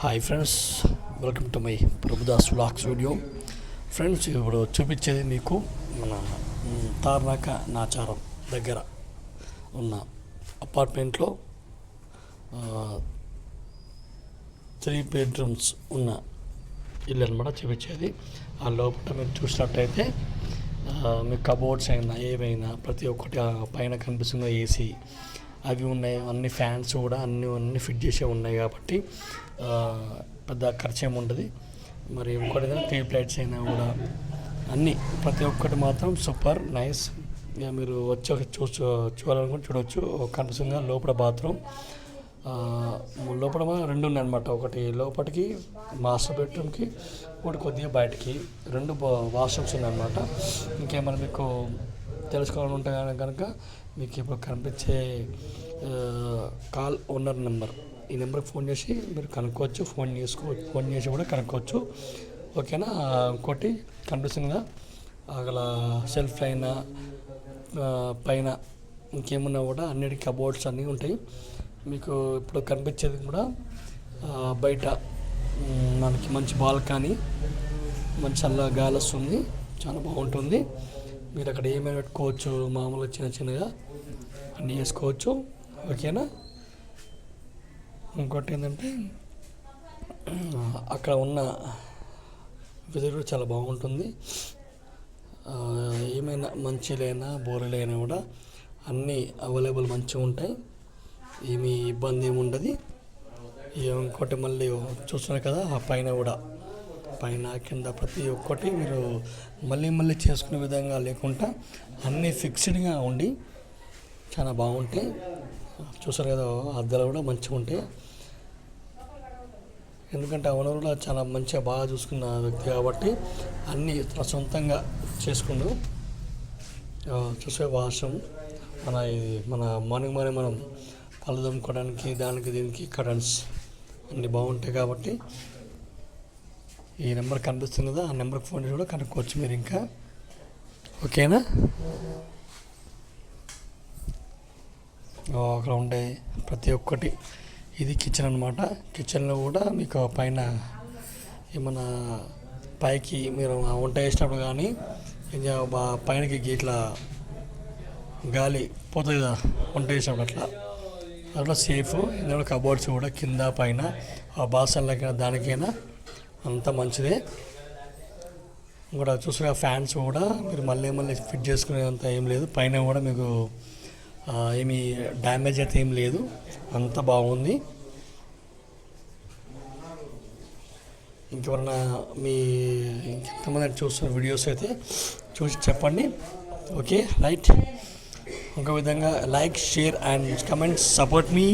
Hi friends welcome to my Prabhudas vlogs video friends ఇప్పుడు చూపించేది మీకు మన తార్నాక నాచారం దగ్గర ఉన్న అపార్ట్మెంట్లో త్రీ బెడ్రూమ్స్ ఉన్న ఇల్లు అనమాట చూపించేది. ఆ లోపల మీరు చూసినట్టయితే మీ కబోర్డ్స్ అయినా ఏవైనా ప్రతి ఒక్కటి పైన కనిపిస్తున్న ఏసీ అవి ఉన్నాయి అన్ని ఫ్యాన్స్ కూడా అన్ని అన్ని ఫిట్ చేసే ఉన్నాయి కాబట్టి పెద్ద ఖర్చు ఏమి ఉండదు. మరి ఇంకోటి టీ లైట్స్ అయినా కూడా అన్నీ ప్రతి ఒక్కటి మాత్రం సూపర్ నైస్ ఇక మీరు వచ్చి చూ చూడాలనుకుంటే చూడవచ్చు కనిపిస్తుందిగా లోపల బాత్రూమ్ లోపల రెండు ఉన్నాయి అనమాట ఒకటి లోపలికి మాస్టర్ బెడ్రూమ్కి ఒకటి కొద్దిగా బయటికి. రెండు వాష్రూమ్స్ ఉన్నాయన్నమాట ఇంకేమైనా మీకు తెలుసుకోవాలంటే కనుక మీకు ఇప్పుడు కనిపించే కాల్ ఓనర్ నెంబర్. ఈ నెంబర్కి ఫోన్ చేసి మీరు కనుక్కోవచ్చు ఫోన్ చేసుకోవచ్చు ఫోన్ చేసి కూడా కనుక్కోవచ్చు. ఓకేనా? ఇంకోటి కనిపిస్తుందిగా అక్కడ సెల్ఫ్ అయినా పైన ఇంకేమున్నా కూడా అన్నిటి కబోర్డ్స్ అన్నీ ఉంటాయి. మీకు ఇప్పుడు కనిపించేది కూడా బయట మనకి మంచి బాల్కనీ మంచి చల్ల గాలి వస్తుంది చాలా బాగుంటుంది. మీరు అక్కడ ఏమైనా పెట్టుకోవచ్చు? మామూలుగా చిన్న చిన్నగా అన్నీ చేసుకోవచ్చు ఓకేనా? ఇంకోటి ఏంటంటే అక్కడ ఉన్న వెదర్ కూడా చాలా బాగుంటుంది. ఏమైనా మంచిలైనా బోరలైనా కూడా అన్నీ అవైలబుల్ మంచిగా ఉంటాయి. ఏమీ ఇబ్బంది ఏమి ఉండదు. ఇక ఇంకోటి మళ్ళీ చూస్తున్నారు కదా ఆ పైన కూడా. పైన కింద ప్రతి ఒక్కటి మీరు మళ్ళీ మళ్ళీ చేసుకునే విధంగా లేకుండా అన్నీ ఫిక్స్డ్గా ఉండి చాలా బాగుంటాయి చూసారు కదా అద్దాలు కూడా మంచిగా ఉంటాయి ఎందుకంటే ఆ ఓనర్ కూడా చాలా మంచిగా బాగా చూసుకున్న వ్యక్తి కాబట్టి అన్నీ తన సొంతంగా చేసుకుండు చూసే వాషం మన ఇది మన మార్నింగ్ మార్నింగ్ మనం పళ్ళు దమ్ముకోవడానికి దానికి దీనికి కరెంట్స్ అన్నీ బాగుంటాయి కాబట్టి ఈ నెంబర్ కనిపిస్తుంది కదా ఆ నెంబర్కి ఫోన్ చేసి కూడా కనుక్కోవచ్చు మీరు ఇంకా. ఓకేనా? అక్కడ ఉండే ప్రతి ఒక్కటి. ఇది కిచెన్ అనమాట కిచెన్లో కూడా మీకు పైన ఏమన్నా పైకి మీరు వంట వేసినప్పుడు కానీ బా- పైనకి ఇట్లా గాలి పోతుంది కదా వంట వేసినప్పుడు అట్లా. అట్లా సేఫ్. ఇందులో కబోర్డ్స్ కూడా కింద పైన ఆ బాసన్లకైనా దానికైనా అంత మంచిదే. కూడా చూసిన ఫ్యాన్స్ కూడా మీరు మళ్ళీ మళ్ళీ ఫిట్ చేసుకునేంత ఏం లేదు. పైన కూడా మీకు ఏమి ఏమీ డ్యామేజ్ అయితే ఏం లేదు. అంత బాగుంది. ఇంకెవరన్నా మీ ఇంకెంతమంది చూస్తున్న వీడియోస్ అయితే చూసి చెప్పండి. Okay right. ఇంకో విధంగా like share and comments support me.